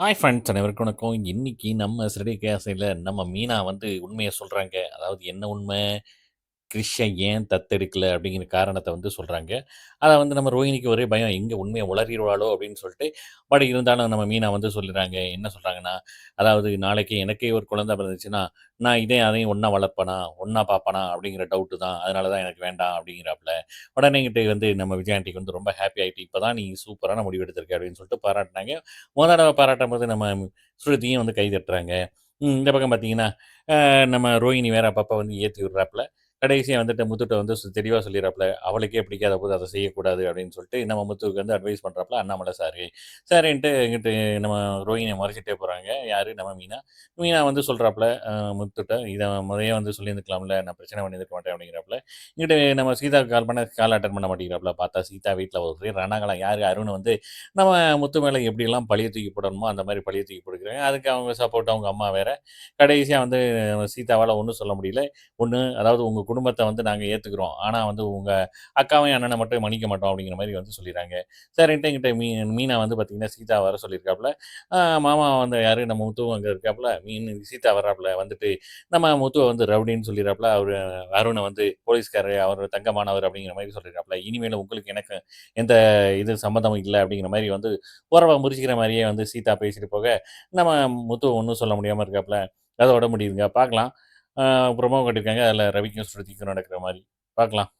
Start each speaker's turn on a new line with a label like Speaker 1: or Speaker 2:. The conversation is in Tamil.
Speaker 1: ஹாய் ஃப்ரெண்ட்ஸ் அனைவருக்கும் வணக்கம். இன்னைக்கு நம்ம சிறுடி கேசையில் நம்ம மீனா வந்து உண்மையை சொல்றாங்க. அதாவது என்ன உண்மை? கிருஷ்ணன் ஏன் தத்தெடுக்கல அப்படிங்கிற காரணத்தை வந்து சொல்கிறாங்க அதை வந்து நம்ம ரோஹிணிக்கு ஒரே பயம். எங்கே உண்மையை உளறிடுவாளோ அப்படின்னு சொல்லிட்டு, பட் இருந்தாலும் நம்ம மீனா வந்து சொல்லிடுறாங்க. என்ன சொல்கிறாங்கன்னா அதாவது நாளைக்கு எனக்கே ஒரு குழந்தை பிறந்துச்சுன்னா, நான் இதையும் அதையும் ஒன்றா வளர்ப்பனா? ஒன்றா பார்ப்பனா? அப்படிங்கிற டவுட்டு தான். அதனால தான் எனக்கு வேண்டாம் அப்படிங்கிறாப்புல. உடனே இங்கிட்டு வந்து நம்ம விஜயாண்டிக்கு வந்து ரொம்ப ஹாப்பி ஆகிட்டு இப்போ தான் நீ சூப்பரான முடிவு எடுத்திருக்க அப்படின்னு சொல்லிட்டு பாராட்டினாங்க முதல் தடவை பாராட்டும் பாராட்டும்போது நம்ம ஸ்ருதியும் வந்து கை தட்டுறாங்க. இந்த பக்கம் பார்த்தீங்கன்னா, நம்ம ரோஹிணி வேற அப்பப்போ வந்து ஏற்றி விடுறாப்புல. கடைசியாக வந்துட்டு முத்துட்ட வந்து தெளிவாக சொல்லிடுறப்பல அவளுக்கே பிடிக்காத போது அதை செய்யக்கூடாது அப்படின்னு சொல்லிட்டு, நம்ம முத்துக்கு வந்து அட்வைஸ் பண்றாப்புல அண்ணாமலை சார் சரின்ட்டு இங்கிட்டு நம்ம ரோஹினியை மறைச்சிட்டே போகிறாங்க யார் நம்ம மீனா. மீனா வந்து சொல்கிறாப்புல முத்துட்டை முத்துட்ட, "இத வந்து சொல்லியிருந்துக்கலாம்ல. நான் பிரச்சனை பண்ணியிருக்க மாட்டேன்" அப்படிங்கிறாப்புல. இங்கிட்டு நம்ம சீதா கால் பண்ண கால் அட்டன் பண்ண மாட்டேங்கிறாப்புல. பார்த்தா சீதா வீட்டில் ஒரு ரணகளம். யார் அருண் வந்து நம்ம முத்து மேலே எப்படிலாம் பழிய தூக்கி போடணுமோ, அந்த மாதிரி பழிய தூக்கி போடுக்கிறாங்க அதுக்கு அவங்க சப்போர்ட் அவங்க அம்மா வேற. கடைசியாக வந்து சீதாவால் ஒன்றும் சொல்ல முடியல. ஒன்று அதாவது உங்கள் குடும்பத்தை வந்து நாங்கள் ஏற்றுக்குறோம் ஆனால் வந்து உங்கள் அக்காவையும், அண்ணனை மட்டும் மன்னிக்க மாட்டோம் அப்படிங்கிற மாதிரி வந்து சொல்லிடுறாங்க சரின்ட்டு என்கிட்ட மீ மீனா வந்து பார்த்தீங்கன்னா, சீதா வர சொல்லியிருக்காப்புல. மாமா வந்து யார் நம்ம முத்துவும் அங்கே இருக்காப்புல. மீன் சீதா வர்றாப்புல. வந்துட்டு நம்ம முத்துவை வந்து ரவுடின்னு சொல்லிடுறாப்புல அவர் அருணை வந்து போலீஸ்காரர் அவர் தங்கமானவர் அப்படிங்கிற மாதிரி சொல்லியிருக்காப்புல. இனிமேல் உங்களுக்கு எனக்கு எந்த இது சம்மந்தமும் இல்லை அப்படிங்கிற மாதிரி வந்து உறவை முறிச்சுக்கிற மாதிரியே வந்து சீதா பேசிட்டு போக, நம்ம முத்துவை ஒன்றும் சொல்ல முடியாமல் இருக்காப்புல. அதோட முடியுதுங்க. பார்க்கலாம். ப்ரொமோ கட்டியிருக்காங்க அதில் ரவிக்கும், ஸ்ருதிக்கும் நடக்கிற மாதிரி பார்க்கலாம்.